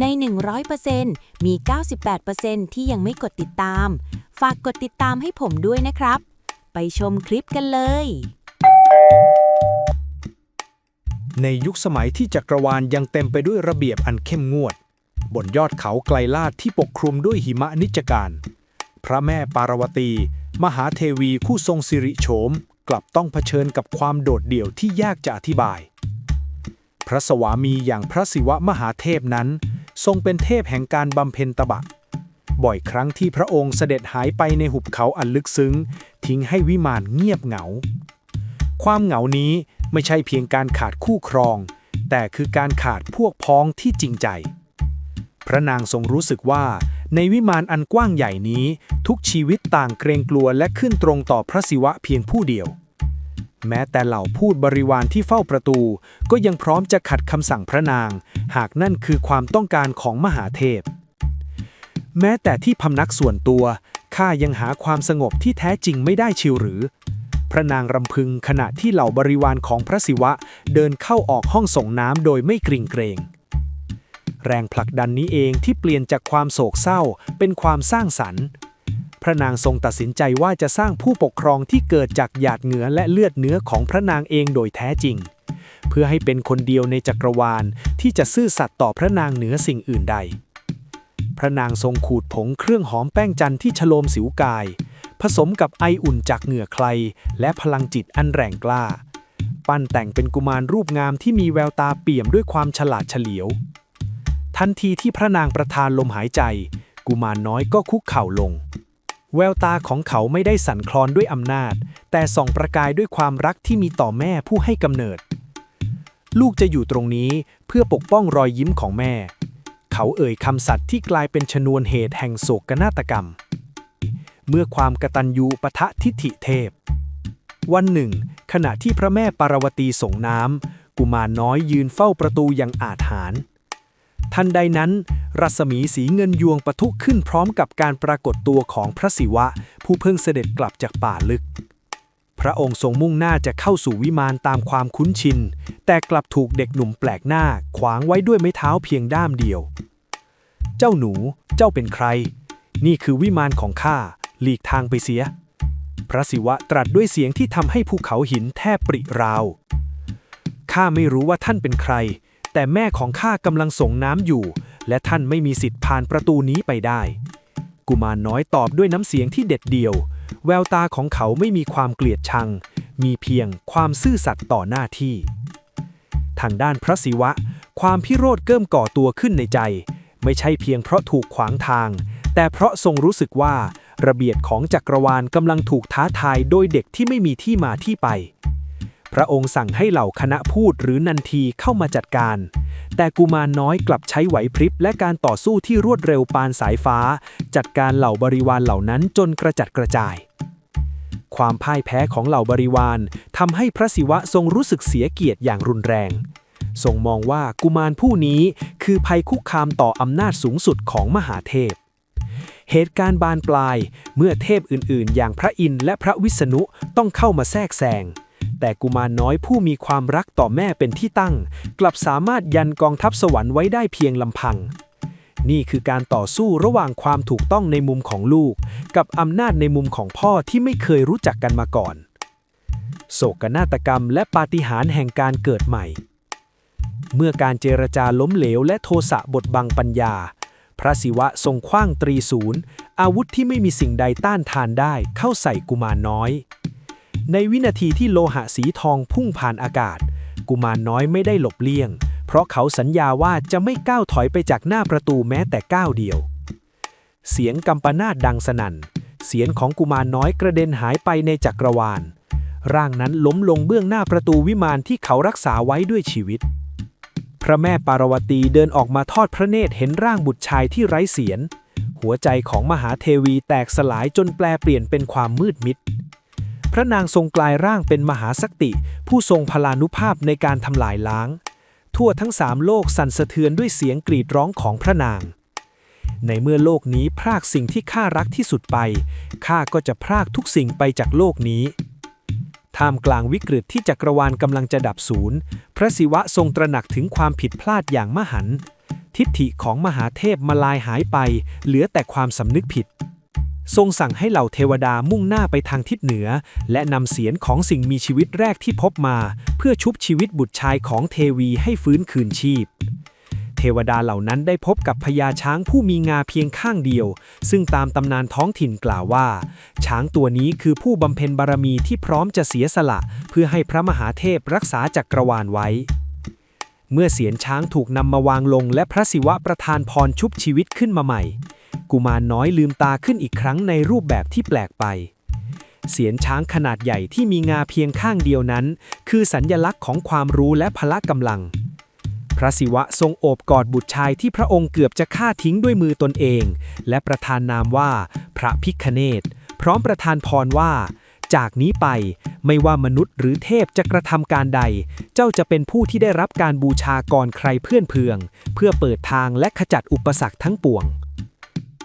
ใน 100%มี 98%ที่ยังไม่กดติดตาม ฝากกดติดตามให้ผมด้วยนะครับ ไปชมคลิปกันเลย ในยุคสมัยที่จักรวาลยังเต็มไปด้วยระเบียบอันเข้มงวด บนยอดเขาไกลลาดที่ปกคลุมด้วยหิมะนิจการ พระแม่ปารวตี มหาเทวีผู้ทรงสิริโฉม กลับต้องเผชิญกับความโดดเดี่ยวที่ยากจะอธิบายพระสวามีอย่างพระศิวะมหาเทพนั้น ทรงเป็นเทพแห่งการบำเพ็ญตบะ บ่อยครั้งที่พระองค์เสด็จหายไปในหุบเขาอันลึกซึ้ง ทิ้งให้วิมานเงียบเหงา ความเหงานี้ไม่ใช่เพียงการขาดคู่ครอง แต่คือการขาดพวกพ้องที่จริงใจ พระนางทรงรู้สึกว่า ในวิมานอันกว้างใหญ่นี้ ทุกชีวิตต่างเกรงกลัวและขึ้นตรงต่อพระศิวะเพียงผู้เดียว แม้แต่เหล่าพูดบริวารที่เฝ้าประตู ก็ยังพร้อมจะขัดคำสั่งพระนาง หากนั่นคือความต้องการของมหาเทพ แม้แต่ที่พำนักส่วนตัวข้ายังหาความสงบที่แท้จริงไม่ได้ชิวหรือ พระนางรำพึงขณะที่เหล่าบริวารของพระศิวะเดินเข้าออกห้องส่งน้ำโดยไม่กริ่งเกรง แรงผลักดันนี้เองที่เปลี่ยนจากความโศกเศร้าเป็นความสร้างสรรค์ ระนางทรงตัดสินใจว่าจะสร้างผู้ปกครองที่เกิดจากหยาดเหงื่อและเลือดเนื้อของพระนางเองโดยแท้จริง เพื่อให้เป็นคนเดียวในจักรวาลที่จะซื่อสัตย์ต่อพระนางเหนือสิ่งอื่นใด พระนางทรงขูดผงเครื่องหอมแป้งจันทร์ที่ฉโลมสิวกาย ผสมกับไออุ่นจากเหงื่อใคร และพลังจิตอันแรงกล้า ปั้นแต่งเป็นกุมารรูปงามที่มีแววตาเปี่ยมด้วยความฉลาดเฉลียว ทันทีที่พระนางประทานลมหายใจ กุมารน้อยก็คุกเข่าลง แววตาของเขาไม่ได้สั่นคลอนด้วยอำนาจ แต่ส่องประกายด้วยความรักที่มีต่อแม่ผู้ให้กำเนิด ลูกจะอยู่ตรงนี้เพื่อปกป้องรอยยิ้มของแม่ เขาเอ่ยคำสัตย์ที่กลายเป็นชนวนเหตุแห่งโศกนาฏกรรม เมื่อความกตัญญูปะทะทิฐิเทพ วันหนึ่ง ขณะที่พระแม่ปารวตีส่งน้ำกุมารน้อยยืนเฝ้าประตูอย่างอาถรรพ์ ทันใดนั้น รัศมีสีเงินยวงปะทุขึ้นพร้อมกับการปรากฏตัวของพระศิวะ ผู้เพิ่งเสด็จกลับจากป่าลึก พระองค์ทรงมุ่งหน้าจะเข้าสู่วิมานตามความคุ้นชิน แต่กลับถูกเด็กหนุ่มแปลกหน้า ขวางไว้ด้วยไม้เท้าเพียงด้ามเดียว เจ้าหนู เจ้าเป็นใคร นี่คือวิมานของข้า หลีกทางไปเสีย พระศิวะตรัสด้วยเสียงที่ทำให้ภูเขาหินแทบปริราวข้าไม่รู้ว่าท่านเป็นใคร แต่แม่ของข้ากำลังส่งน้ำอยู่ และท่านไม่มีสิทธิ์ผ่านประตูนี้ไปได้ กุมารน้อยตอบด้วยน้ำเสียงที่เด็ดเดี่ยว แววตาของเขาไม่มีความเกลียดชัง มีเพียงความซื่อสัตย์ต่อหน้าที่ ทางด้านพระศิวะ ความพิโรธเกิ่มก่อตัวขึ้นในใจ ไม่ใช่เพียงเพราะถูกขวางทาง แต่เพราะทรงรู้สึกว่า ระเบียบของจักรวาลกำลังถูกท้าทายโดยเด็กที่ไม่มีที่มาที่ไป พระองค์สั่งให้เหล่าคณะพูดหรือนันทีเข้ามาจัดการ แต่กุมารน้อยกลับใช้ไหวพริบและการต่อสู้ที่รวดเร็วปานสายฟ้า จัดการเหล่าบริวารเหล่านั้นจนกระจัดกระจาย ความพ่ายแพ้ของเหล่าบริวารทำให้พระศิวะทรงรู้สึกเสียเกียรติอย่างรุนแรง ทรงมองว่ากุมารผู้นี้คือภัยคุกคามต่ออำนาจสูงสุดของมหาเทพเหตุการณ์บานปลายเมื่อเทพอื่นๆ อย่างพระอินทร์และพระวิษณุต้องเข้ามาแทรกแซง แต่กุมารน้อยผู้มีความรักต่อแม่เป็นที่ตั้ง กลับสามารถยันกองทัพสวรรค์ไว้ได้เพียงลำพัง นี่คือการต่อสู้ระหว่างความถูกต้องในมุมของลูก กับอำนาจในมุมของพ่อที่ไม่เคยรู้จักกันมาก่อน โศกนาฏกรรมและปาฏิหาริย์แห่งการเกิดใหม่ เมื่อการเจรจาล้มเหลวและโทสะบดบังปัญญา พระศิวะทรงคว้างตรีศูนย์อาวุธที่ไม่มีสิ่งใดต้านทานได้เข้าใส่กุมารน้อย ในวินาทีที่โลหะสีทองพุ่งผ่านอากาศ กุมารน้อยไม่ได้หลบเลี่ยง เพราะเขาสัญญาว่าจะไม่ก้าวถอยไปจากหน้าประตูแม้แต่ก้าวเดียว เสียงกำปนาตดังสนั่น เสียงของกุมารน้อยกระเด็นหายไปในจักรวาล ร่างนั้นล้มลงเบื้องหน้าประตูวิมานที่เขารักษาไว้ด้วยชีวิต พระแม่ปารวตีเดินออกมาทอดพระเนตรเห็นร่างบุตรชายที่ไร้เสียรหัวใจของมหาเทวีแตกสลายจนแปลเปลี่ยนเป็นความมืดมิด พระนางทรงกลายร่างเป็นมหาสักติ ผู้ทรงพลานุภาพในการทำลายล้าง ทั่วทั้งสามโลกสั่นสะเทือนด้วยเสียงกรีดร้องของพระนาง ในเมื่อโลกนี้พรากสิ่งที่ข้ารักที่สุดไปข้าก็จะพรากทุกสิ่งไปจากโลกนี้ท่ามกลางวิกฤตที่จักรวาลกำลังจะดับสูญพระศิวะทรงตระหนักถึงความผิดพลาดอย่างมหันต์ทิฏฐิของมหาเทพมาลายหายไป เหลือแต่ความสำนึกผิด ทรงสั่งให้เหล่าเทวดามุ่งหน้าไปทางทิศเหนือ และนำเสียนของสิ่งมีชีวิตแรกที่พบมา เพื่อชุบชีวิตบุตรชายของเทวีให้ฟื้นคืนชีพ เทวดาเหล่านั้นได้พบกับพญาช้างผู้มีงาเพียงข้างเดียว ซึ่งตามตำนานท้องถิ่นกล่าวว่า ช้างตัวนี้คือผู้บำเพ็ญบารมีที่พร้อมจะเสียสละ เพื่อให้พระมหาเทพรักษาจักรวาลไว้เมื่อเสียนช้างถูกนำมาวางลงและพระศิวะประทานพรชุบชีวิตขึ้นมาใหม่ กุมารน้อยลืมตาขึ้นอีกครั้งในรูปแบบที่แปลกไป เสียนช้างขนาดใหญ่ที่มีงาเพียงข้างเดียวนั้น คือสัญญลักษณ์ของความรู้และพละกำลัง พระศิวะทรงโอบกอดบุตรชายที่พระองค์เกือบจะฆ่าทิ้งด้วยมือตนเอง และประทานนามว่า พระพิคเนตพร้อมประทานพรว่า จากนี้ไปไม่ว่ามนุษย์หรือเทพจะกระทำการใด เจ้าจะเป็นผู้ที่ได้รับการบูชาก่อนใครเพื่อนเพือง เพื่อเปิดทางและขจัดอุปสรรคทั้งปวง